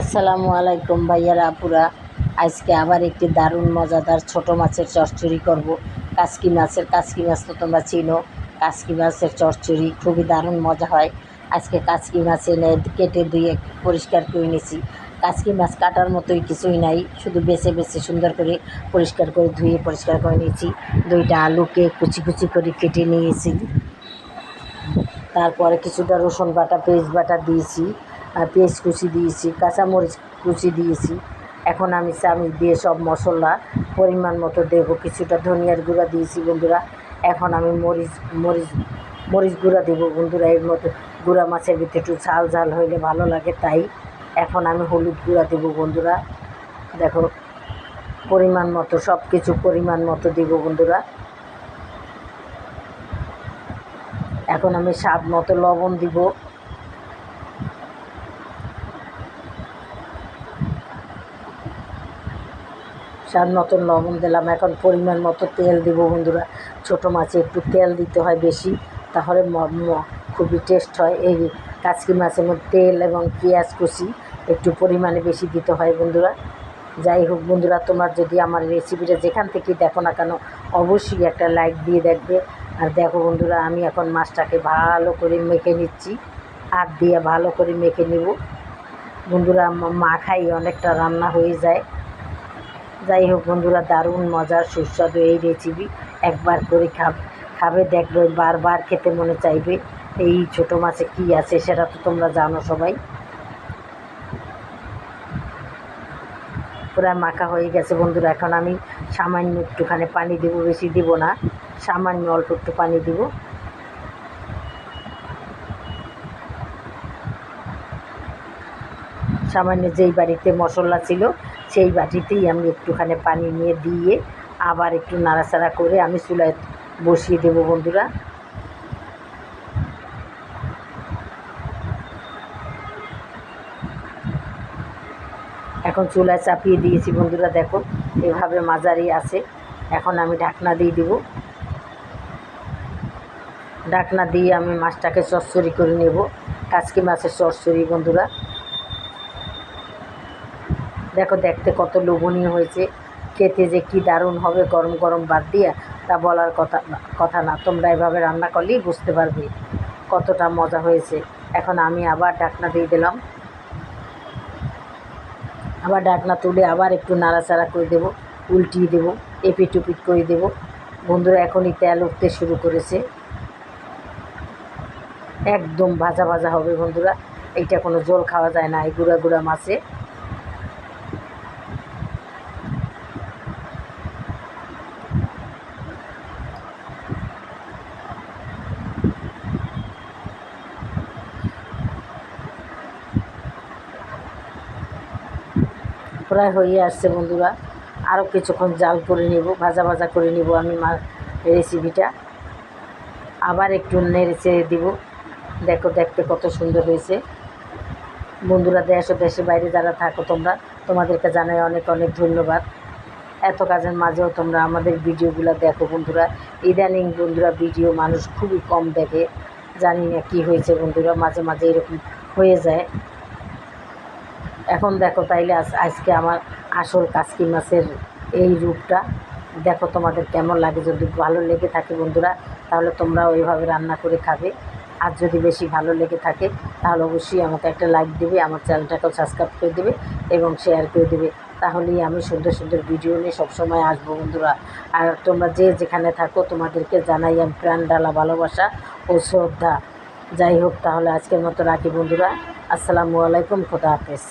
আসসালামু আলাইকুম ভাইয়ারা, আপুরা। আজকে আবার একটি দারুণ, মজাদার ছোট মাছের চচ্চড়ি করব। কাসকি মাছের, কাসকি মাছ তো তোমরা চিনো। কাসকি মাছের চচ্চড়ি খুবই দারুণ মজা হয়। আজকে কাসকি মাছ এনে কেটে ধুয়ে পরিষ্কার করে নিয়েছি। কাসকি মাছ কাটার মতোই কিছুই নাই, শুধু বেছে বেছে সুন্দর করে পরিষ্কার করে ধুয়ে পরিষ্কার করে নিয়েছি। দুইটা আলুকে কুচি কুচি করে কেটে নিয়েছি। তারপরে কিছুটা রসুন বাটা, পেঁয়াজ বাটা দিয়েছি। পেঁয়াজ কুচি দিয়েছি, কাঁচামরিচ কুচি দিয়েছি। এখন আমি চামিচ দিয়ে সব মশলা পরিমাণ মতো দেবো। কিছুটা ধনিয়ার গুঁড়া দিয়েছি বন্ধুরা। এখন আমি মরিচ মরিচ মরিচ গুঁড়া দেবো বন্ধুরা। এর মতো গুঁড়া মাছের ভিতরে একটু ঝাল ঝাল হইলে ভালো লাগে তাই এখন আমি হলুদ গুঁড়া দেবো বন্ধুরা। দেখো, পরিমাণ মতো সব কিছু পরিমাণ মতো দেবো বন্ধুরা। এখন আমি স্বাদ মতো লবণ দিব। স্বাদ মতন লবণ দিলাম। এখন পরিমাণ মতো তেল দিব বন্ধুরা। ছোটো মাছে একটু তেল দিতে হয় বেশি, তাহলে খুবই টেস্ট হয়। এই কাচকি মাছের মধ্যে তেল এবং পেঁয়াজ কুচি একটু পরিমাণে বেশি দিতে হয় বন্ধুরা। যাই হোক বন্ধুরা, তোমার যদি আমার রেসিপিটা যেখান থেকে দেখো না কেন, অবশ্যই একটা লাইক দিয়ে দেখবে। আর দেখো বন্ধুরা, আমি এখন মাছটাকে ভালো করে মেখে নিচ্ছি। হাত দিয়ে ভালো করে মেখে নেব। বন্ধুরা মাখাই অনেকটা রান্না হয়ে যায়। যাই হোক বন্ধুরা, দারুণ মজার, সুস্বাদু এই রেসিপি একবার করে খাব খাবে, দেখবে, বারবার খেতে মনে চাইবে। এই ছোটো মাছে কী আছে সেটা তো তোমরা জানো সবাই। প্রায় মাখা হয়ে গেছে বন্ধুরা, এখন আমি সামান্য একটুখানি পানি দেবো, বেশি দিব না। সামান্য অল্প একটু পানি দিব। সামান্য যেই বাড়িতে মশলা ছিল, সেই বাটিতেই আমি একটুখানি পানি নিয়ে দিয়ে আবার একটু নাড়াচাড়া করে আমি চুলায় বসিয়ে দেবো বন্ধুরা। এখন চুলায় চাপিয়ে দিয়েছি বন্ধুরা, দেখো এভাবে মাঝারি আছে। এখন আমি ঢাকনা দিয়ে দিব। ঢাকনা দিয়ে আমি মাছটাকে চচ্চড়ি করে নেব। কাচকি মাছের চচ্চড়ি বন্ধুরা। দেখো দেখতে কত লোভনীয় হয়েছে। খেতে যে কি দারুণ হবে গরম গরম বাদ দিয়া, তা বলার কথা কথা না। তোমরা এভাবে রান্না করলেই বুঝতে পারবে কতটা মজা হয়েছে। এখন আমি আবার ডাকনা দিয়ে দিলাম। আবার ডাকনা তুলে আবার একটু নাড়াচাড়া করে দেবো, উল্টিয়ে দেবো এপিট উপিট করে দেবো। বন্ধুরা, এখনই তেল উঠতে শুরু করেছে। একদম ভাজা ভাজা হবে বন্ধুরা। এইটা কোনো জল খাওয়া যায় না, এই গুঁড়া গুঁড়া মাছে। প্রায় হয়ে আসছে বন্ধুরা। আরও কিছুক্ষণ জাল করে নেব, ভাজা ভাজা করে নেব আমি মা রেসিপিটা আবার একটু নেড়ে চেড়ে দিব। দেখো, দেখতে কত সুন্দর হয়েছে। বন্ধুরা, দেশ ও দেশের বাইরে যারা থাকো তোমরা, তোমাদেরকে জানাই অনেক অনেক ধন্যবাদ। এত কাজের মাঝেও তোমরা আমাদের ভিডিওগুলো দেখো বন্ধুরা। ইদানিং বন্ধুরা ভিডিও মানুষ খুবই কম দেখে। জানি না কী হয়েছে বন্ধুরা, মাঝে মাঝে এরকম হয়ে যায়। এখন দেখো তাইলে আজ- আজকে আমার আসল কাসকি মাছের এই রূপটা। দেখো তোমাদের কেমন লাগে, যদি ভালো লেগে থাকে বন্ধুরা, তাহলে তোমরাও ওইভাবে রান্না করে খাবে। আর যদি বেশি ভালো লেগে থাকে, তাহলে অবশ্যই আমাকে একটা লাইক দেবে, আমার চ্যানেলটাকেও সাবস্ক্রাইব করে দেবে এবং শেয়ার করে দেবে। তাহলেই আমি সুন্দর সুন্দর ভিডিও নিয়ে সবসময় আসব বন্ধুরা। আর তোমরা যে যেখানে থাকো, তোমাদেরকে জানাই আমি প্রাণ, ডালা, ভালোবাসা ও শ্রদ্ধা। যাই হোক, তাহলে আজকের মতো রাখি বন্ধুরা। আসসালামু আলাইকুম, খোদা হাফেজ।